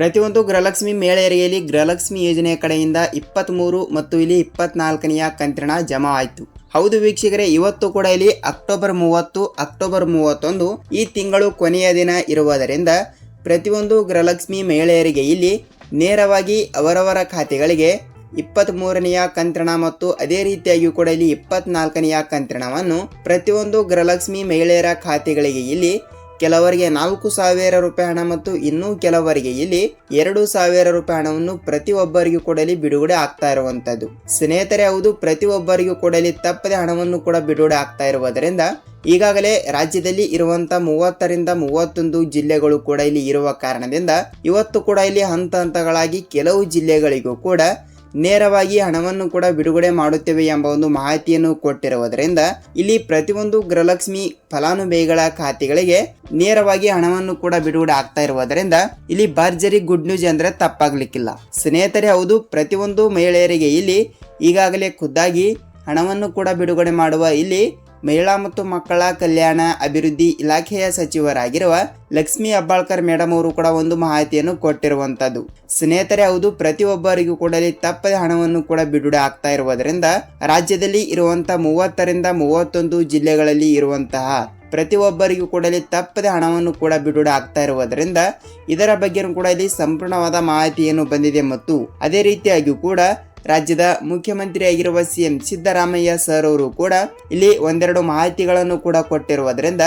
ಪ್ರತಿಯೊಂದು ಗೃಹಲಕ್ಷ್ಮಿ ಮೇಳೆಯರಿಗೆಯಲ್ಲಿ ಗೃಹಲಕ್ಷ್ಮಿ ಯೋಜನೆಯ ಕಡೆಯಿಂದ ಇಪ್ಪತ್ತ್ಮೂರು ಮತ್ತು ಇಲ್ಲಿ ಇಪ್ಪತ್ನಾಲ್ಕನೆಯ ಕಂತ್ರಣ ಜಮಾ ಆಯಿತು. ಹೌದು ವೀಕ್ಷಕರೇ, ಇವತ್ತು ಕೂಡ ಇಲ್ಲಿ ಅಕ್ಟೋಬರ್ ಮೂವತ್ತು, ಅಕ್ಟೋಬರ್ ಮೂವತ್ತೊಂದು ಈ ತಿಂಗಳು ಕೊನೆಯ ದಿನ ಇರುವುದರಿಂದ ಪ್ರತಿಯೊಂದು ಗೃಹಲಕ್ಷ್ಮಿ ಮಹಿಳೆಯರಿಗೆ ಇಲ್ಲಿ ನೇರವಾಗಿ ಅವರವರ ಖಾತೆಗಳಿಗೆ ಇಪ್ಪತ್ತ್ ಮೂರನೆಯ ಕಂತ್ರಣ ಮತ್ತು ಅದೇ ರೀತಿಯಾಗಿಯೂ ಕೂಡ ಇಲ್ಲಿ ಇಪ್ಪತ್ನಾಲ್ಕನೆಯ ಕಂತ್ರಣವನ್ನು ಪ್ರತಿಯೊಂದು ಗೃಹಲಕ್ಷ್ಮಿ ಮಹಿಳೆಯರ ಖಾತೆಗಳಿಗೆ ಇಲ್ಲಿ ಕೆಲವರಿಗೆ ನಾಲ್ಕು ಸಾವಿರ ರೂಪಾಯಿ ಹಣ ಮತ್ತು ಇನ್ನೂ ಕೆಲವರಿಗೆ ಇಲ್ಲಿ ಎರಡು ಸಾವಿರ ರೂಪಾಯಿ ಹಣವನ್ನು ಪ್ರತಿಯೊಬ್ಬರಿಗೂ ಕೊಡಲಿ ಬಿಡುಗಡೆ ಆಗ್ತಾ ಇರುವಂತದ್ದು. ಸ್ನೇಹಿತರೆ, ಹೌದು, ಪ್ರತಿಯೊಬ್ಬರಿಗೂ ಕೊಡಲಿ ತಪ್ಪದೆ ಹಣವನ್ನು ಕೂಡ ಬಿಡುಗಡೆ ಆಗ್ತಾ ಇರುವುದರಿಂದ ಈಗಾಗಲೇ ರಾಜ್ಯದಲ್ಲಿ ಇರುವಂತ ಮೂವತ್ತರಿಂದ ಮೂವತ್ತೊಂದು ಜಿಲ್ಲೆಗಳು ಕೂಡ ಇಲ್ಲಿ ಇರುವ ಕಾರಣದಿಂದ ಇವತ್ತು ಕೂಡ ಇಲ್ಲಿ ಹಂತ ಹಂತಗಳಾಗಿ ಕೆಲವು ಜಿಲ್ಲೆಗಳಿಗೂ ಕೂಡ ನೇರವಾಗಿ ಹಣವನ್ನು ಕೂಡ ಬಿಡುಗಡೆ ಮಾಡುತ್ತೇವೆ ಎಂಬ ಒಂದು ಮಾಹಿತಿಯನ್ನು ಕೊಟ್ಟಿರುವುದರಿಂದ ಇಲ್ಲಿ ಪ್ರತಿಯೊಂದು ಗೃಹಲಕ್ಷ್ಮಿ ಫಲಾನುಭವಿಗಳ ಖಾತೆಗಳಿಗೆ ನೇರವಾಗಿ ಹಣವನ್ನು ಕೂಡ ಬಿಡುಗಡೆ ಆಗ್ತಾ ಇರುವುದರಿಂದ ಇಲ್ಲಿ ಭರ್ಜರಿ ಗುಡ್ ನ್ಯೂಸ್ ಅಂದ್ರೆ ತಪ್ಪಾಗ್ಲಿಕ್ಕಿಲ್ಲ. ಸ್ನೇಹಿತರೆ, ಹೌದು, ಪ್ರತಿಯೊಂದು ಮಹಿಳೆಯರಿಗೆ ಇಲ್ಲಿ ಈಗಾಗಲೇ ಖುದ್ದಾಗಿ ಹಣವನ್ನು ಕೂಡ ಬಿಡುಗಡೆ ಮಾಡುವ ಇಲ್ಲಿ ಮಹಿಳಾ ಮತ್ತು ಮಕ್ಕಳ ಕಲ್ಯಾಣ ಅಭಿವೃದ್ಧಿ ಇಲಾಖೆಯ ಸಚಿವರಾಗಿರುವ ಲಕ್ಷ್ಮಿ ಅಬ್ಬಾಳ್ಕರ್ ಮೇಡಮ್ ಅವರು ಕೂಡ ಒಂದು ಮಾಹಿತಿಯನ್ನು ಕೊಟ್ಟಿರುವಂಥದ್ದು ಸ್ನೇಹಿತರೆ, ಹೌದು, ಪ್ರತಿಯೊಬ್ಬರಿಗೂ ಕೂಡ ಇಲ್ಲಿ ತಪ್ಪದೆ ಹಣವನ್ನು ಕೂಡ ಬಿಡುಗಡೆ ಆಗ್ತಾ ಇರುವುದರಿಂದ ರಾಜ್ಯದಲ್ಲಿ ಇರುವಂತಹ ಮೂವತ್ತರಿಂದ ಮೂವತ್ತೊಂದು ಜಿಲ್ಲೆಗಳಲ್ಲಿ ಇರುವಂತಹ ಪ್ರತಿಯೊಬ್ಬರಿಗೂ ಕೂಡ ಇಲ್ಲಿ ತಪ್ಪದೆ ಹಣವನ್ನು ಕೂಡ ಬಿಡುಗಡೆ ಆಗ್ತಾ ಇರುವುದರಿಂದ ಇದರ ಬಗ್ಗೆಯೂ ಕೂಡ ಇಲ್ಲಿ ಸಂಪೂರ್ಣವಾದ ಮಾಹಿತಿಯನ್ನು ಬಂದಿದೆ ಮತ್ತು ಅದೇ ರೀತಿಯಾಗಿಯೂ ಕೂಡ ರಾಜ್ಯದ ಮುಖ್ಯಮಂತ್ರಿಯಾಗಿರುವ ಸಿಎಂ ಸಿದ್ದರಾಮಯ್ಯ ಸರ್ ಅವರು ಕೂಡ ಇಲ್ಲಿ ಒಂದೆರಡು ಮಾಹಿತಿಗಳನ್ನು ಕೂಡ ಕೊಟ್ಟಿರುವುದರಿಂದ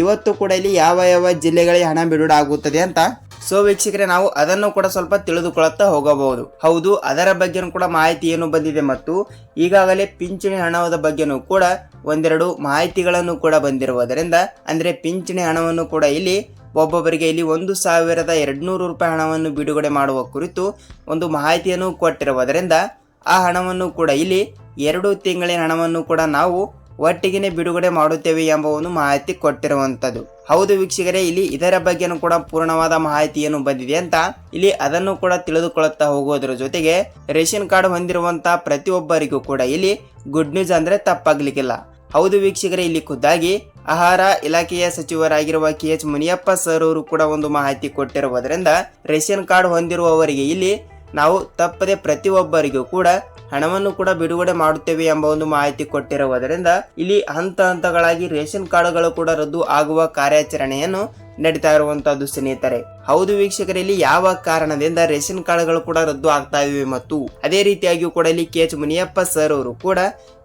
ಇವತ್ತು ಕೂಡ ಇಲ್ಲಿ ಯಾವ ಯಾವ ಜಿಲ್ಲೆಗಳಿಗೆ ಹಣ ಬಿಡುಗಡೆ ಆಗುತ್ತದೆ ಅಂತ ಸೊ ವೀಕ್ಷಕರೇ, ನಾವು ಅದನ್ನು ಕೂಡ ಸ್ವಲ್ಪ ತಿಳಿದುಕೊಳ್ಳುತ್ತಾ ಹೋಗಬಹುದು. ಹೌದು, ಅದರ ಬಗ್ಗೆನೂ ಕೂಡ ಮಾಹಿತಿ ಏನು ಬಂದಿದೆ ಮತ್ತು ಈಗಾಗಲೇ ಪಿಂಚಣಿ ಹಣದ ಬಗ್ಗೆನೂ ಕೂಡ ಒಂದೆರಡು ಮಾಹಿತಿಗಳನ್ನು ಕೂಡ ಬಂದಿರುವುದರಿಂದ, ಅಂದ್ರೆ ಪಿಂಚಣಿ ಹಣವನ್ನು ಕೂಡ ಇಲ್ಲಿ ಒಬ್ಬೊಬ್ಬರಿಗೆ ಇಲ್ಲಿ ಒಂದು ಸಾವಿರದ ಎರಡುನೂರು ರೂಪಾಯಿ ಹಣವನ್ನು ಬಿಡುಗಡೆ ಮಾಡುವ ಕುರಿತು ಒಂದು ಮಾಹಿತಿಯನ್ನು ಕೊಟ್ಟಿರುವುದರಿಂದ ಆ ಹಣವನ್ನು ಕೂಡ ಇಲ್ಲಿ ಎರಡು ತಿಂಗಳಿನ ಹಣವನ್ನು ಕೂಡ ನಾವು ಒಟ್ಟಿಗೆನೆ ಬಿಡುಗಡೆ ಮಾಡುತ್ತೇವೆ ಎಂಬ ಒಂದು ಮಾಹಿತಿ ಕೊಟ್ಟಿರುವಂಥದ್ದು. ಹೌದು ವೀಕ್ಷಕರೇ, ಇಲ್ಲಿ ಇದರ ಬಗ್ಗೆನೂ ಕೂಡ ಪೂರ್ಣವಾದ ಮಾಹಿತಿ ಏನು ಬಂದಿದೆ ಅಂತ ಇಲ್ಲಿ ಅದನ್ನು ಕೂಡ ತಿಳಿದುಕೊಳ್ಳುತ್ತಾ ಹೋಗೋದ್ರ ಜೊತೆಗೆ ರೇಷನ್ ಕಾರ್ಡ್ ಹೊಂದಿರುವಂತಹ ಪ್ರತಿಯೊಬ್ಬರಿಗೂ ಕೂಡ ಇಲ್ಲಿ ಗುಡ್ ನ್ಯೂಸ್ ಅಂದ್ರೆ ತಪ್ಪಾಗ್ಲಿಕ್ಕಿಲ್ಲ. ಹೌದು ವೀಕ್ಷಕರೇ, ಇಲ್ಲಿ ಖುದ್ದಾಗಿ ಆಹಾರ ಇಲಾಖೆಯ ಸಚಿವರಾಗಿರುವ ಕೆ ಎಚ್ ಮುನಿಯಪ್ಪ ಸರ್ ಅವರು ಕೂಡ ಒಂದು ಮಾಹಿತಿ ಕೊಟ್ಟಿರುವುದರಿಂದ ರೇಷನ್ ಕಾರ್ಡ್ ಹೊಂದಿರುವವರಿಗೆ ಇಲ್ಲಿ ನಾವು ತಪ್ಪದೆ ಪ್ರತಿಯೊಬ್ಬರಿಗೂ ಕೂಡ ಹಣವನ್ನು ಕೂಡ ಬಿಡುಗಡೆ ಮಾಡುತ್ತೇವೆ ಎಂಬ ಒಂದು ಮಾಹಿತಿ ಕೊಟ್ಟಿರುವುದರಿಂದ ಇಲ್ಲಿ ಹಂತ ಹಂತಗಳಾಗಿ ರೇಷನ್ ಕಾರ್ಡ್ಗಳು ಕೂಡ ರದ್ದು ಆಗುವ ಕಾರ್ಯಾಚರಣೆಯನ್ನು ನಡೀತಾ ಇರುವಂತಹದ್ದು ಸ್ನೇಹಿತರೆ. ಹೌದು ವೀಕ್ಷಕರಲ್ಲಿ, ಯಾವ ಕಾರಣದಿಂದ ರೇಷನ್ ಕಾರ್ಡ್ಗಳು ಕೂಡ ರದ್ದು ಆಗ್ತಾ ಇವೆ ಮತ್ತು ಅದೇ ರೀತಿಯಾಗಿಯೂ ಕೂಡ ಇಲ್ಲಿ ಕೆ ಎಚ್ ಮುನಿಯಪ್ಪ ಸರ್ ಅವರು ಕೂಡ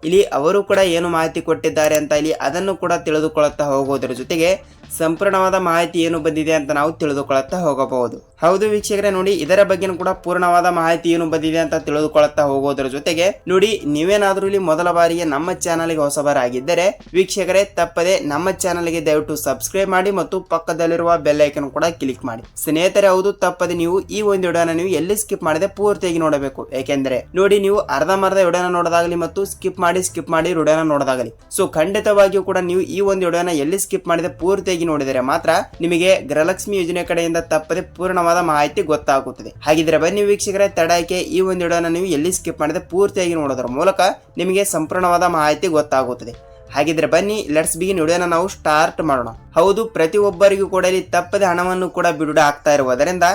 ಇಲ್ಲಿ ಅವರು ಕೂಡ ಏನು ಮಾಹಿತಿ ಕೊಟ್ಟಿದ್ದಾರೆ ಅಂತ ಇಲ್ಲಿ ಅದನ್ನು ಕೂಡ ತಿಳಿದುಕೊಳ್ಳುತ್ತಾ ಹೋಗೋದ್ರ ಜೊತೆಗೆ ಸಂಪೂರ್ಣವಾದ ಮಾಹಿತಿ ಏನು ಬಂದಿದೆ ಅಂತ ನಾವು ತಿಳಿದುಕೊಳ್ಳುತ್ತಾ ಹೋಗಬಹುದು. ಹೌದು ವೀಕ್ಷಕರೇ, ನೋಡಿ, ಇದರ ಬಗ್ಗೆ ಕೂಡ ಪೂರ್ಣವಾದ ಮಾಹಿತಿ ಏನು ಬಂದಿದೆ ಅಂತ ತಿಳಿದುಕೊಳ್ಳುತ್ತಾ ಹೋಗೋದ್ರ ಜೊತೆಗೆ, ನೋಡಿ, ನೀವೇನಾದ್ರೂ ಇಲ್ಲಿ ಮೊದಲ ಬಾರಿಗೆ ನಮ್ಮ ಚಾನಲ್ಗೆ ಹೊಸಬರಾಗಿದ್ದರೆ, ವೀಕ್ಷಕರೇ, ತಪ್ಪದೆ ನಮ್ಮ ಚಾನಲ್ಗೆ ದಯವಿಟ್ಟು ಸಬ್ಸ್ಕ್ರೈಬ್ ಮಾಡಿ ಮತ್ತು ಪಕ್ಕದಲ್ಲಿರುವ ಬೆಲ್ ಐಕನ್ ಕೂಡ ಕ್ಲಿಕ್ ಮಾಡಿ. ಸ್ನೇಹಿತರೆ, ಹೌದು, ತಪ್ಪದೆ ನೀವು ಈ ಒಂದು ವಿಡಿಯೋನ ನೀವು ಎಲ್ಲಿ ಸ್ಕಿಪ್ ಮಾಡದೆ ಪೂರ್ತಿಯಾಗಿ ನೋಡಬೇಕು. ಯಾಕೆಂದ್ರೆ ನೋಡಿ, ನೀವು ಅರ್ಧಮರ್ಧ ವಿಡಿಯೋನ ನೋಡೋದಾಗಲಿ ಮತ್ತು ಸ್ಕಿಪ್ ಮಾಡಿ ಸ್ಕಿಪ್ ಮಾಡಿ ವಿಡಿಯೋನ ನೋಡೋದಾಗಲಿ. ಸೊ ಖಂಡಿತವಾಗಿಯೂ ಕೂಡ ನೀವು ಈ ಒಂದು ವಿಡಿಯೋನ ಎಲ್ಲಿ ಸ್ಕಿಪ್ ಮಾಡಿದೆ ಪೂರ್ತಿಯಾಗಿ ನೋಡಿದರೆ ಮಾತ್ರ ನಿಮಗೆ ಗೃಹಲಕ್ಷ್ಮಿ ಯೋಜನೆ ಕಡೆಯಿಂದ ತಪ್ಪದೆ ಪೂರ್ಣವಾದ ಮಾಹಿತಿ ಗೊತ್ತಾಗುತ್ತದೆ. ಹಾಗಿದ್ರೆ ಬನ್ನಿ ವೀಕ್ಷಕರ ತಡಕ್ಕೆ ಈ ಒಂದು ವಿಡಿಯೋನ ನೀವು ಎಲ್ಲಿ ಸ್ಕಿಪ್ ಮಾಡಿದೆ ಪೂರ್ತಿಯಾಗಿ ನೋಡೋದ್ರ ಮೂಲಕ ನಿಮಗೆ ಸಂಪೂರ್ಣವಾದ ಮಾಹಿತಿ ಗೊತ್ತಾಗುತ್ತದೆ. ಹಾಗಿದ್ರೆ ಬನ್ನಿ ಲೆಟ್ಸ್ ಬಿಗಿನ್ ವಿಡಿಯೋನ ನಾವು ಸ್ಟಾರ್ಟ್ ಮಾಡೋಣ. ಹೌದು, ಪ್ರತಿಯೊಬ್ಬರಿಗೂ ಕೂಡ ಇಲ್ಲಿ ತಪ್ಪದೆ ಹಣವನ್ನು ಕೂಡ ಬಿಡುಗಡೆ ಆಗ್ತಾ ಇರುವುದರಿಂದ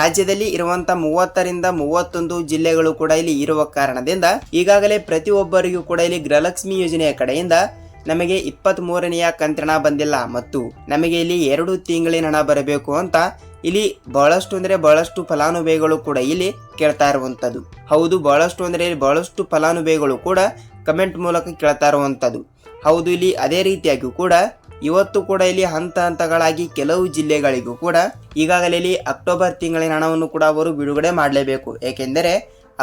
ರಾಜ್ಯದಲ್ಲಿ ಇರುವಂತ ಮೂವತ್ತರಿಂದ ಮೂವತ್ತೊಂದು ಜಿಲ್ಲೆಗಳು ಕೂಡ ಇಲ್ಲಿ ಇರುವ ಕಾರಣದಿಂದ ಈಗಾಗಲೇ ಪ್ರತಿಯೊಬ್ಬರಿಗೂ ಕೂಡ ಇಲ್ಲಿ ಗೃಹಲಕ್ಷ್ಮಿ ಯೋಜನೆಯ ಕಡೆಯಿಂದ ನಮಗೆ ಇಪ್ಪತ್ತ್ ಮೂರನೆಯ ಕಂತ್ರಣ ಬಂದಿಲ್ಲ. ಮತ್ತು ನಮಗೆ ಇಲ್ಲಿ ಎರಡು ತಿಂಗಳಿನ ಹಣ ಬರಬೇಕು ಅಂತ ಇಲ್ಲಿ ಬಹಳಷ್ಟು ಅಂದ್ರೆ ಬಹಳಷ್ಟು ಫಲಾನುಭವಿಗಳು ಕೂಡ ಇಲ್ಲಿ ಕೇಳ್ತಾ ಇರುವಂತದ್ದು. ಹೌದು, ಬಹಳಷ್ಟು ಅಂದ್ರೆ ಬಹಳಷ್ಟು ಫಲಾನುಭವಿಗಳು ಕೂಡ ಕಮೆಂಟ್ ಮೂಲಕ ಕೇಳ್ತಾ ಇರುವಂತದ್ದು. ಹೌದು, ಇಲ್ಲಿ ಅದೇ ರೀತಿಯಾಗಿಯೂ ಕೂಡ ಇವತ್ತು ಕೂಡ ಇಲ್ಲಿ ಹಂತ ಹಂತಗಳಾಗಿ ಕೆಲವು ಜಿಲ್ಲೆಗಳಿಗೂ ಕೂಡ ಈಗಾಗಲೇ ಇಲ್ಲಿ ಅಕ್ಟೋಬರ್ ತಿಂಗಳಿನ ಹಣವನ್ನು ಕೂಡ ಅವರು ಬಿಡುಗಡೆ ಮಾಡಲೇಬೇಕು. ಏಕೆಂದರೆ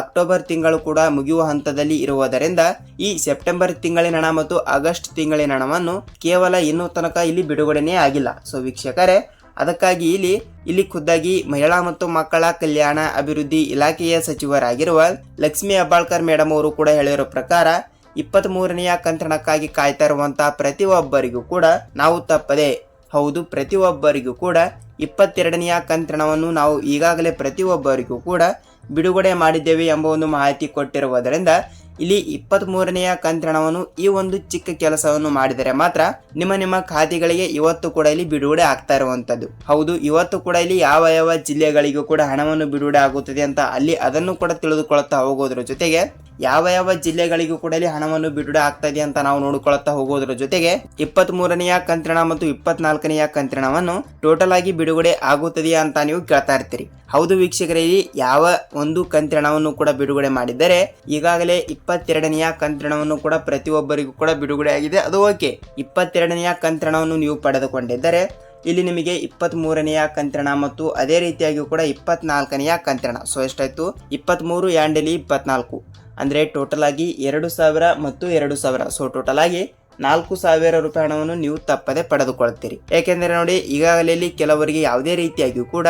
ಅಕ್ಟೋಬರ್ ತಿಂಗಳು ಕೂಡ ಮುಗಿಯುವ ಹಂತದಲ್ಲಿ ಇರುವುದರಿಂದ ಈ ಸೆಪ್ಟೆಂಬರ್ ತಿಂಗಳಿನ ಹಣ ಮತ್ತು ಆಗಸ್ಟ್ ತಿಂಗಳಿನ ಹಣವನ್ನು ಕೇವಲ ಇನ್ನೂ ತನಕ ಇಲ್ಲಿ ಬಿಡುಗಡೆನೇ ಆಗಿಲ್ಲ. ಸೊ ವೀಕ್ಷಕರೇ, ಅದಕ್ಕಾಗಿ ಇಲ್ಲಿ ಇಲ್ಲಿ ಖುದ್ದಾಗಿ ಮಹಿಳಾ ಮತ್ತು ಮಕ್ಕಳ ಕಲ್ಯಾಣ ಅಭಿವೃದ್ಧಿ ಇಲಾಖೆಯ ಸಚಿವರಾಗಿರುವ ಲಕ್ಷ್ಮೀ ಅಬ್ಬಾಳ್ಕರ್ ಮೇಡಮ್ ಅವರು ಕೂಡ ಹೇಳಿರೋ ಪ್ರಕಾರ ಇಪ್ಪತ್ತ್ ಮೂರನೆಯ ಕಂತಣಕ್ಕಾಗಿ ಕಾಯ್ತಾ ಇರುವಂತಹ ಪ್ರತಿಯೊಬ್ಬರಿಗೂ ಕೂಡ ನಾವು ತಪ್ಪದೆ, ಹೌದು, ಪ್ರತಿಯೊಬ್ಬರಿಗೂ ಕೂಡ ಇಪ್ಪತ್ತೆರಡನೆಯ ಕಂತಣವನ್ನು ನಾವು ಈಗಾಗಲೇ ಪ್ರತಿಯೊಬ್ಬರಿಗೂ ಕೂಡ ಬಿಡುಗಡೆ ಮಾಡಿದ್ದೇವೆ ಎಂಬ ಒಂದು ಮಾಹಿತಿ ಕೊಟ್ಟಿರುವುದರಿಂದ ಇಲ್ಲಿ ಇಪ್ಪತ್ತ್ ಮೂರನೆಯ ಕಂತ್ರಣವನ್ನು ಈ ಒಂದು ಚಿಕ್ಕ ಕೆಲಸವನ್ನು ಮಾಡಿದರೆ ಮಾತ್ರ ನಿಮ್ಮ ನಿಮ್ಮ ಖಾತೆಗಳಿಗೆ ಇವತ್ತು ಕೂಡ ಇಲ್ಲಿ ಬಿಡುಗಡೆ ಆಗ್ತಾ ಇರುವಂತದ್ದು ಹೌದು, ಇವತ್ತು ಕೂಡ ಇಲ್ಲಿ ಯಾವ ಯಾವ ಜಿಲ್ಲೆಗಳಿಗೂ ಕೂಡ ಹಣವನ್ನು ಬಿಡುಗಡೆ ಆಗುತ್ತದೆ ಅಂತ ಅಲ್ಲಿ ಅದನ್ನು ಕೂಡ ತಿಳಿದುಕೊಳ್ಳುತ್ತಾ ಹೋಗೋದ್ರ ಜೊತೆಗೆ ಯಾವ ಯಾವ ಜಿಲ್ಲೆಗಳಿಗೂ ಕೂಡ ಇಲ್ಲಿ ಹಣವನ್ನು ಬಿಡುಗಡೆ ಆಗ್ತಾ ಇದೆ ಅಂತ ನಾವು ನೋಡಿಕೊಳ್ಳುತ್ತಾ ಹೋಗೋದ್ರ ಜೊತೆಗೆ ಇಪ್ಪತ್ತ್ ಮೂರನೆಯ ಕಂತ್ರಣ ಮತ್ತು ಇಪ್ಪತ್ನಾಲ್ಕನೆಯ ನಾಲ್ಕನೆಯ ಹಣವನ್ನು ಟೋಟಲ್ ಆಗಿ ಬಿಡುಗಡೆ ಆಗುತ್ತದೆಯಾ ಅಂತ ನೀವು ಕೇಳ್ತಾ ಇರ್ತೀರಿ. ಹೌದು ವೀಕ್ಷಕರಲ್ಲಿ ಯಾವ ಒಂದು ಕಂತ್ರಣವನ್ನು ಕೂಡ ಬಿಡುಗಡೆ ಮಾಡಿದ್ದರೆ ಈಗಾಗಲೇ ಇಪ್ಪತ್ತೆರಡನೆಯ ಕಂತ್ರಣವನ್ನು ಕೂಡ ಪ್ರತಿಯೊಬ್ಬರಿಗೂ ಕೂಡ ಬಿಡುಗಡೆ ಆಗಿದೆ. ಅದು ಓಕೆ. ಇಪ್ಪತ್ತೆರಡನೆಯ ಕಂತ್ರಣವನ್ನು ನೀವು ಪಡೆದುಕೊಂಡಿದ್ದರೆ ಇಲ್ಲಿ ನಿಮಗೆ ಇಪ್ಪತ್ತ್ ಮೂರನೆಯ ಕಂತ್ರಣ ಮತ್ತು ಅದೇ ರೀತಿಯಾಗಿ ಕೂಡ ಇಪ್ಪತ್ನಾಲ್ಕನೆಯ ಕಂತ್ರಣ. ಸೊ ಎಷ್ಟಾಯ್ತು? ಇಪ್ಪತ್ತ್ಮೂರು ಯಾಂಡಲಿ ಇಪ್ಪತ್ನಾಲ್ಕು. ಅಂದರೆ ಟೋಟಲ್ ಆಗಿ ಎರಡು ಸಾವಿರ ಮತ್ತು ಎರಡು ಸಾವಿರ. ಸೊ ಟೋಟಲ್ ಆಗಿ ನಾಲ್ಕು ಸಾವಿರ ರೂಪಾಯಿ ಹಣವನ್ನು ನೀವು ತಪ್ಪದೆ ಪಡೆದುಕೊಳ್ತೀರಿ. ಏಕೆಂದರೆ ನೋಡಿ, ಈಗಾಗಲೇ ಕೆಲವರಿಗೆ ಯಾವುದೇ ರೀತಿಯಾಗಿಯೂ ಕೂಡ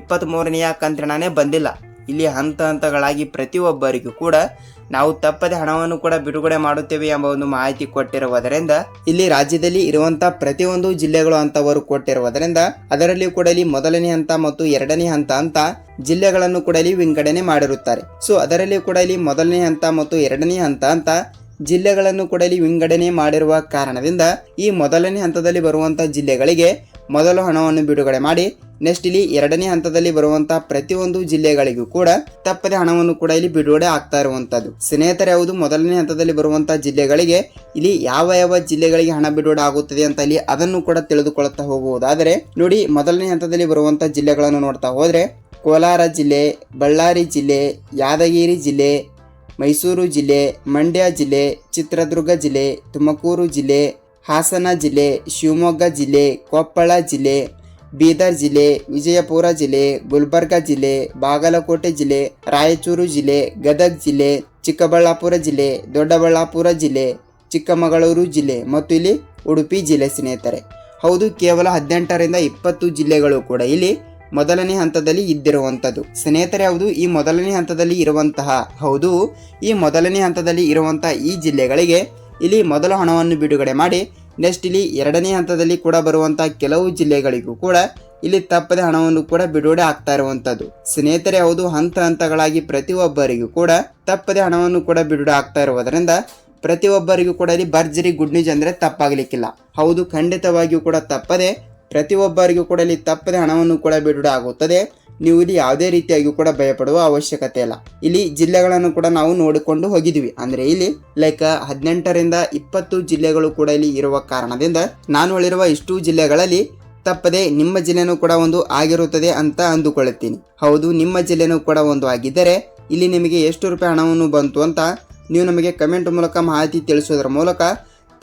ಇಪ್ಪತ್ತ್ ಮೂರನೆಯ ಕಂತ್ರಣನೇ ಬಂದಿಲ್ಲ. ಇಲ್ಲಿ ಹಂತ ಹಂತಗಳಾಗಿ ಪ್ರತಿಯೊಬ್ಬರಿಗೂ ಕೂಡ ನಾವು ತಪ್ಪದೆ ಹಣವನ್ನು ಕೂಡ ಬಿಡುಗಡೆ ಮಾಡುತ್ತೇವೆ ಎಂಬ ಒಂದು ಮಾಹಿತಿ ಕೊಟ್ಟಿರುವುದರಿಂದ, ಇಲ್ಲಿ ರಾಜ್ಯದಲ್ಲಿ ಇರುವಂತಹ ಪ್ರತಿಯೊಂದು ಜಿಲ್ಲೆಗಳು ಅಂತವರು ಕೊಟ್ಟಿರುವುದರಿಂದ, ಅದರಲ್ಲಿ ಕೂಡ ಇಲ್ಲಿ ಮೊದಲನೇ ಹಂತ ಮತ್ತು ಎರಡನೇ ಹಂತ ಅಂತ ಜಿಲ್ಲೆಗಳನ್ನು ಕೂಡ ಇಲ್ಲಿ ವಿಂಗಡಣೆ ಮಾಡಿರುತ್ತಾರೆ. ಸೊ ಅದರಲ್ಲಿ ಕೂಡ ಇಲ್ಲಿ ಮೊದಲನೇ ಹಂತ ಮತ್ತು ಎರಡನೇ ಹಂತ ಅಂತ ಜಿಲ್ಲೆಗಳನ್ನು ಕೂಡ ಇಲ್ಲಿ ವಿಂಗಡಣೆ ಮಾಡಿರುವ ಕಾರಣದಿಂದ ಈ ಮೊದಲನೇ ಹಂತದಲ್ಲಿ ಬರುವಂತಹ ಜಿಲ್ಲೆಗಳಿಗೆ ಮೊದಲು ಹಣವನ್ನು ಬಿಡುಗಡೆ ಮಾಡಿ ನೆಕ್ಸ್ಟ್ ಇಲ್ಲಿ ಎರಡನೇ ಹಂತದಲ್ಲಿ ಬರುವಂತಹ ಪ್ರತಿಯೊಂದು ಜಿಲ್ಲೆಗಳಿಗೂ ಕೂಡ ತಪ್ಪದೆ ಹಣವನ್ನು ಕೂಡ ಇಲ್ಲಿ ಬಿಡುಗಡೆ ಆಗ್ತಾ ಇರುವಂತದ್ದು ಸ್ನೇಹಿತರೆ ಯಾವುದು ಮೊದಲನೇ ಹಂತದಲ್ಲಿ ಬರುವಂತಹ ಜಿಲ್ಲೆಗಳಿಗೆ ಇಲ್ಲಿ ಯಾವ ಯಾವ ಜಿಲ್ಲೆಗಳಿಗೆ ಹಣ ಬಿಡುಗಡೆ ಆಗುತ್ತದೆ ಅಂತ ಇಲ್ಲಿ ಅದನ್ನು ಕೂಡ ತಿಳಿದುಕೊಳ್ಳುತ್ತಾ ಹೋಗುವುದಾದರೆ, ನೋಡಿ, ಮೊದಲನೇ ಹಂತದಲ್ಲಿ ಬರುವಂತಹ ಜಿಲ್ಲೆಗಳನ್ನು ನೋಡ್ತಾ ಹೋದ್ರೆ, ಕೋಲಾರ ಜಿಲ್ಲೆ, ಬಳ್ಳಾರಿ ಜಿಲ್ಲೆ, ಯಾದಗಿರಿ ಜಿಲ್ಲೆ, ಮೈಸೂರು ಜಿಲ್ಲೆ, ಮಂಡ್ಯ ಜಿಲ್ಲೆ, ಚಿತ್ರದುರ್ಗ ಜಿಲ್ಲೆ, ತುಮಕೂರು ಜಿಲ್ಲೆ ಹಾಸನ ಜಿಲ್ಲೆ, ಶಿವಮೊಗ್ಗ ಜಿಲ್ಲೆ, ಕೊಪ್ಪಳ ಜಿಲ್ಲೆ, ಬೀದರ್ ಜಿಲ್ಲೆ, ವಿಜಯಪುರ ಜಿಲ್ಲೆ, ಗುಲ್ಬರ್ಗ ಜಿಲ್ಲೆ, ಬಾಗಲಕೋಟೆ ಜಿಲ್ಲೆ, ರಾಯಚೂರು ಜಿಲ್ಲೆ, ಗದಗ್ ಜಿಲ್ಲೆ, ಚಿಕ್ಕಬಳ್ಳಾಪುರ ಜಿಲ್ಲೆ, ದೊಡ್ಡಬಳ್ಳಾಪುರ ಜಿಲ್ಲೆ, ಚಿಕ್ಕಮಗಳೂರು ಜಿಲ್ಲೆ ಮತ್ತು ಇಲ್ಲಿ ಉಡುಪಿ ಜಿಲ್ಲೆ ಸ್ನೇಹಿತರೆ. ಹೌದು, ಕೇವಲ ಹದಿನೆಂಟರಿಂದ ಇಪ್ಪತ್ತು ಜಿಲ್ಲೆಗಳು ಕೂಡ ಇಲ್ಲಿ ಮೊದಲನೇ ಹಂತದಲ್ಲಿ ಇದ್ದಿರುವಂಥದ್ದು. ಸ್ನೇಹಿತರೆ, ಹೌದು, ಈ ಮೊದಲನೇ ಹಂತದಲ್ಲಿ ಇರುವಂತಹ, ಹೌದು, ಈ ಮೊದಲನೇ ಹಂತದಲ್ಲಿ ಇರುವಂತಹ ಈ ಜಿಲ್ಲೆಗಳಿಗೆ ಇಲ್ಲಿ ಮೊದಲ ಹಣವನ್ನು ಬಿಡುಗಡೆ ಮಾಡಿ ನೆಕ್ಸ್ಟ್ ಇಲ್ಲಿ ಎರಡನೇ ಹಂತದಲ್ಲಿ ಕೂಡ ಬರುವಂತಹ ಕೆಲವು ಜಿಲ್ಲೆಗಳಿಗೂ ಕೂಡ ಇಲ್ಲಿ ತಪ್ಪದೆ ಹಣವನ್ನು ಕೂಡ ಬಿಡುಗಡೆ ಆಗ್ತಾ ಇರುವಂಥದ್ದು ಸ್ನೇಹಿತರೆ, ಹೌದು, ಹಂತ ಹಂತಗಳಾಗಿ ಪ್ರತಿಯೊಬ್ಬರಿಗೂ ಕೂಡ ತಪ್ಪದೆ ಹಣವನ್ನು ಕೂಡ ಬಿಡುಗಡೆ ಆಗ್ತಾ ಇರುವುದರಿಂದ ಪ್ರತಿಯೊಬ್ಬರಿಗೂ ಕೂಡ ಇಲ್ಲಿ ಭರ್ಜರಿ ಗುಡ್ ನ್ಯೂಸ್ ಅಂದ್ರೆ ತಪ್ಪಾಗಲಿಕ್ಕಿಲ್ಲ. ಹೌದು, ಖಂಡಿತವಾಗಿಯೂ ಕೂಡ ತಪ್ಪದೆ ಪ್ರತಿಯೊಬ್ಬರಿಗೂ ಕೂಡ ಇಲ್ಲಿ ತಪ್ಪದೆ ಹಣವನ್ನು ಕೂಡ ಬಿಡುಗಡೆ ಆಗುತ್ತದೆ. ನೀವು ಇಲ್ಲಿ ಯಾವುದೇ ರೀತಿಯಾಗಿ ಕೂಡ ಭಯಪಡುವ ಅವಶ್ಯಕತೆ ಇಲ್ಲ. ಇಲ್ಲಿ ಜಿಲ್ಲೆಗಳನ್ನು ಕೂಡ ನಾವು ನೋಡಿಕೊಂಡು ಹೋಗಿದ್ವಿ ಅಂದ್ರೆ ಇಲ್ಲಿ ಲೈಕ್ ಹದಿನೆಂಟರಿಂದ ಇಪ್ಪತ್ತು ಜಿಲ್ಲೆಗಳು ಕೂಡ ಇಲ್ಲಿ ಇರುವ ಕಾರಣದಿಂದ ನಾನು ಹೇಳಿರುವ ಇಷ್ಟು ಜಿಲ್ಲೆಗಳಲ್ಲಿ ತಪ್ಪದೆ ನಿಮ್ಮ ಜಿಲ್ಲೆನೂ ಕೂಡ ಒಂದು ಆಗಿರುತ್ತದೆ ಅಂತ ಅಂದುಕೊಳ್ಳುತ್ತೀನಿ. ಹೌದು, ನಿಮ್ಮ ಜಿಲ್ಲೆನೂ ಕೂಡ ಒಂದು ಆಗಿದ್ದರೆ ಇಲ್ಲಿ ನಿಮಗೆ ಎಷ್ಟು ರೂಪಾಯಿ ಹಣವನ್ನು ಬಂತು ಅಂತ ನೀವು ನಮಗೆ ಕಮೆಂಟ್ ಮೂಲಕ ಮಾಹಿತಿ ತಿಳಿಸೋದ್ರ ಮೂಲಕ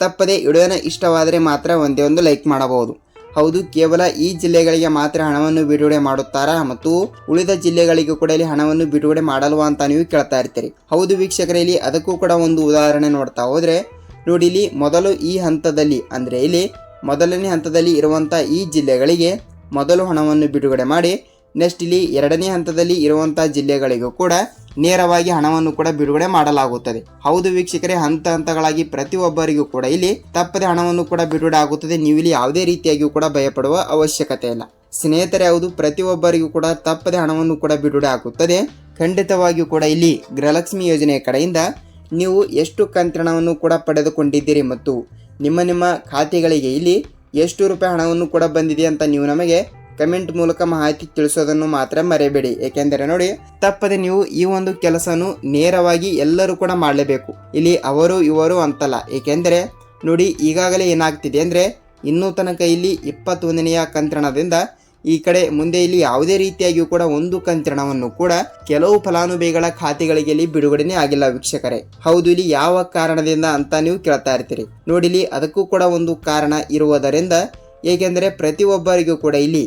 ತಪ್ಪದೆ ವಿಡಿಯೋನ ಇಷ್ಟವಾದರೆ ಮಾತ್ರ ಒಂದೇ ಒಂದು ಲೈಕ್ ಮಾಡಬಹುದು. ಹೌದು, ಕೇವಲ ಈ ಜಿಲ್ಲೆಗಳಿಗೆ ಮಾತ್ರ ಹಣವನ್ನು ಬಿಡುಗಡೆ ಮಾಡುತ್ತಾರಾ? ಮತ್ತು ಉಳಿದ ಜಿಲ್ಲೆಗಳಿಗೂ ಕೂಡ ಇಲ್ಲಿ ಹಣವನ್ನು ಬಿಡುಗಡೆ ಮಾಡಲ್ವಾ ಅಂತ ನೀವು ಕೇಳ್ತಾ ಇರ್ತೀರಿ. ಹೌದು ವೀಕ್ಷಕರೇ, ಇಲ್ಲಿ ಅದಕ್ಕೂ ಕೂಡ ಒಂದು ಉದಾಹರಣೆ ನೋಡ್ತಾ ಹೋದ್ರೆ, ನೋಡಿ ಇಲ್ಲಿ ಮೊದಲು ಈ ಹಂತದಲ್ಲಿ, ಅಂದ್ರೆ ಇಲ್ಲಿ ಮೊದಲನೇ ಹಂತದಲ್ಲಿ ಇರುವಂತ ಈ ಜಿಲ್ಲೆಗಳಿಗೆ ಮೊದಲು ಹಣವನ್ನು ಬಿಡುಗಡೆ ಮಾಡಿ ನೆಕ್ಸ್ಟ್ ಇಲ್ಲಿ ಎರಡನೇ ಹಂತದಲ್ಲಿ ಇರುವಂತಹ ಜಿಲ್ಲೆಗಳಿಗೂ ಕೂಡ ನೇರವಾಗಿ ಹಣವನ್ನು ಕೂಡ ಬಿಡುಗಡೆ ಮಾಡಲಾಗುತ್ತದೆ. ಹೌದು ವೀಕ್ಷಕರೇ, ಹಂತ ಹಂತಗಳಾಗಿ ಪ್ರತಿಯೊಬ್ಬರಿಗೂ ಕೂಡ ಇಲ್ಲಿ ತಪ್ಪದೆ ಹಣವನ್ನು ಕೂಡ ಬಿಡುಗಡೆ ಆಗುತ್ತದೆ. ನೀವು ಇಲ್ಲಿ ಯಾವುದೇ ರೀತಿಯಾಗಿಯೂ ಕೂಡ ಭಯಪಡುವ ಅವಶ್ಯಕತೆ ಇಲ್ಲ. ಸ್ನೇಹಿತರೆ, ಹೌದು, ಪ್ರತಿಯೊಬ್ಬರಿಗೂ ಕೂಡ ತಪ್ಪದೆ ಹಣವನ್ನು ಕೂಡ ಬಿಡುಗಡೆ ಆಗುತ್ತದೆ. ಖಂಡಿತವಾಗಿಯೂ ಕೂಡ ಇಲ್ಲಿ ಗೃಹಲಕ್ಷ್ಮಿ ಯೋಜನೆಯ ಕಡೆಯಿಂದ ನೀವು ಎಷ್ಟು ಕಂತ್ರಣವನ್ನು ಕೂಡ ಪಡೆದುಕೊಂಡಿದ್ದೀರಿ ಮತ್ತು ನಿಮ್ಮ ನಿಮ್ಮ ಖಾತೆಗಳಿಗೆ ಇಲ್ಲಿ ಎಷ್ಟು ರೂಪಾಯಿ ಹಣವನ್ನು ಕೂಡ ಬಂದಿದೆ ಅಂತ ನೀವು ನಮಗೆ ಕಮೆಂಟ್ ಮೂಲಕ ಮಾಹಿತಿ ತಿಳಿಸೋದನ್ನು ಮಾತ್ರ ಮರೆಯಬೇಡಿ. ಏಕೆಂದರೆ ನೋಡಿ, ತಪ್ಪದೆ ನೀವು ಈ ಒಂದು ಕೆಲಸನು ನೇರವಾಗಿ ಎಲ್ಲರೂ ಕೂಡ ಮಾಡಲೇಬೇಕು. ಇಲ್ಲಿ ಅವರು, ಇವರು ಅಂತಲ್ಲ. ಏಕೆಂದರೆ ನೋಡಿ, ಈಗಾಗಲೇ ಏನಾಗ್ತಿದೆ ಅಂದರೆ, ಇನ್ನೂ ತನಕ ಇಲ್ಲಿ ಇಪ್ಪತ್ತೊಂದನೆಯ ಕಂತ್ರಣದಿಂದ ಈ ಕಡೆ ಮುಂದೆ ಇಲ್ಲಿ ಯಾವುದೇ ರೀತಿಯಾಗಿಯೂ ಕೂಡ ಒಂದು ಕಂತ್ರಣವನ್ನು ಕೂಡ ಕೆಲವು ಫಲಾನುಭವಿಗಳ ಖಾತೆಗಳಿಗೆ ಇಲ್ಲಿ ಬಿಡುಗಡೆನೇ ಆಗಿಲ್ಲ ವೀಕ್ಷಕರೇ. ಹೌದು, ಇಲ್ಲಿ ಯಾವ ಕಾರಣದಿಂದ ಅಂತ ನೀವು ಕೇಳ್ತಾ ಇರ್ತೀರಿ. ನೋಡಿಲಿ ಅದಕ್ಕೂ ಕೂಡ ಒಂದು ಕಾರಣ ಇರುವುದರಿಂದ, ಏಕೆಂದರೆ ಪ್ರತಿಯೊಬ್ಬರಿಗೂ ಕೂಡ ಇಲ್ಲಿ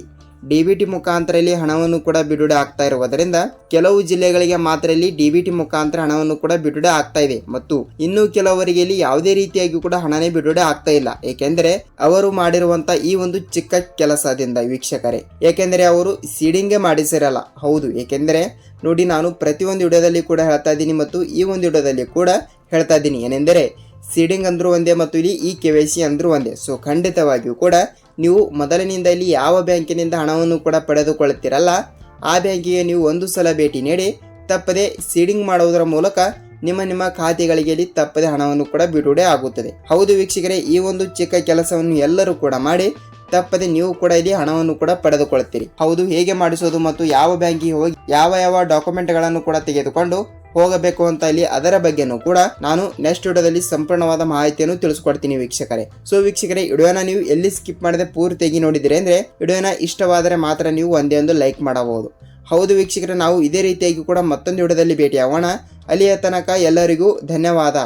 ಡಿ ಬಿ ಮುಖಾಂತರ ಇಲ್ಲಿ ಹಣವನ್ನು ಕೂಡ ಬಿಡುಗಡೆ ಆಗ್ತಾ ಇರುವುದರಿಂದ ಕೆಲವು ಜಿಲ್ಲೆಗಳಿಗೆ ಮಾತ್ರ ಇಲ್ಲಿ ಡಿ ಟಿ ಮುಖಾಂತರ ಹಣವನ್ನು ಕೂಡ ಬಿಡುಗಡೆ ಆಗ್ತಾ ಇದೆ. ಮತ್ತು ಇನ್ನು ಕೆಲವರಿಗೆ ಇಲ್ಲಿ ಯಾವುದೇ ರೀತಿಯಾಗಿ ಕೂಡ ಹಣನೇ ಬಿಡುಗಡೆ ಆಗ್ತಾ ಇಲ್ಲ. ಏಕೆಂದರೆ ಅವರು ಮಾಡಿರುವಂತ ಈ ಒಂದು ಚಿಕ್ಕ ಕೆಲಸದಿಂದ ವೀಕ್ಷಕರೇ. ಏಕೆಂದರೆ ಅವರು ಸೀಡಿಂಗೇ ಮಾಡಿಸಿರಲ್ಲ. ಹೌದು, ಏಕೆಂದರೆ ನೋಡಿ ನಾನು ಪ್ರತಿಯೊಂದು ವಿಡಿಯೋದಲ್ಲಿ ಕೂಡ ಹೇಳ್ತಾ ಇದ್ದೀನಿ ಮತ್ತು ಈ ಒಂದು ವಿಡಿಯೋದಲ್ಲಿ ಕೂಡ ಹೇಳ್ತಾ ಇದ್ದೀನಿ. ಏನೆಂದರೆ ಸೀಡಿಂಗ್ ಅಂದರೂ ಒಂದೇ ಮತ್ತು ಇಲ್ಲಿ ಇ ಕೆ ವೈ ಸಿ ಅಂದರೂ ಒಂದೇ. ಸೊ ಖಂಡಿತವಾಗಿಯೂ ಕೂಡ ನೀವು ಮೊದಲಿನಿಂದ ಇಲ್ಲಿ ಯಾವ ಬ್ಯಾಂಕಿನಿಂದ ಹಣವನ್ನು ಕೂಡ ಪಡೆದುಕೊಳ್ಳುತ್ತೀರಲ್ಲ, ಆ ಬ್ಯಾಂಕಿಗೆ ನೀವು ಒಂದು ಸಲ ಭೇಟಿ ನೀಡಿ, ತಪ್ಪದೆ ಸೀಡಿಂಗ್ ಮಾಡುವುದರ ಮೂಲಕ ನಿಮ್ಮ ನಿಮ್ಮ ಖಾತೆಗಳಿಗೆ ಇಲ್ಲಿ ತಪ್ಪದೆ ಹಣವನ್ನು ಕೂಡ ಬಿಡುಗಡೆ ಆಗುತ್ತದೆ. ಹೌದು ವೀಕ್ಷಕರೇ, ಈ ಒಂದು ಚಿಕ್ಕ ಕೆಲಸವನ್ನು ಎಲ್ಲರೂ ಕೂಡ ಮಾಡಿ ತಪ್ಪದೆ ನೀವು ಕೂಡ ಇಲ್ಲಿ ಹಣವನ್ನು ಕೂಡ ಪಡೆದುಕೊಳ್ಳುತ್ತೀರಿ. ಹೌದು, ಹೇಗೆ ಮಾಡಿಸೋದು ಮತ್ತು ಯಾವ ಬ್ಯಾಂಕಿಗೆ ಹೋಗಿ ಯಾವ ಯಾವ ಡಾಕ್ಯುಮೆಂಟ್ಗಳನ್ನು ಕೂಡ ತೆಗೆದುಕೊಂಡು ಹೋಗಬೇಕು ಅಂತ ಇಲ್ಲಿ ಅದರ ಬಗ್ಗೆನೂ ಕೂಡ ನಾನು ನೆಕ್ಸ್ಟ್ ವಿಡಿಯೋದಲ್ಲಿ ಸಂಪೂರ್ಣವಾದ ಮಾಹಿತಿಯನ್ನು ತಿಳಿಸ್ಕೊಡ್ತೀನಿ ವೀಕ್ಷಕರೇ. ಸೊ ವೀಕ್ಷಕರೇ ವಿಡಿಯೋನ ನೀವು ಎಲ್ಲಿ ಸ್ಕಿಪ್ ಮಾಡದೆ ಪೂರ್ತಿಯಾಗಿ ನೋಡಿದಿರಿ ಅಂದರೆ ವಿಡಿಯೋನ ಇಷ್ಟವಾದರೆ ಮಾತ್ರ ನೀವು ಒಂದೇ ಒಂದು ಲೈಕ್ ಮಾಡಬಹುದು. ಹೌದು ವೀಕ್ಷಕರೇ, ನಾವು ಇದೇ ರೀತಿಯಾಗಿ ಕೂಡ ಮತ್ತೊಂದು ವಿಡಿಯೋದಲ್ಲಿ ಭೇಟಿಯಾಗೋಣ. ಅಲ್ಲಿಯ ತನಕ ಎಲ್ಲರಿಗೂ ಧನ್ಯವಾದ.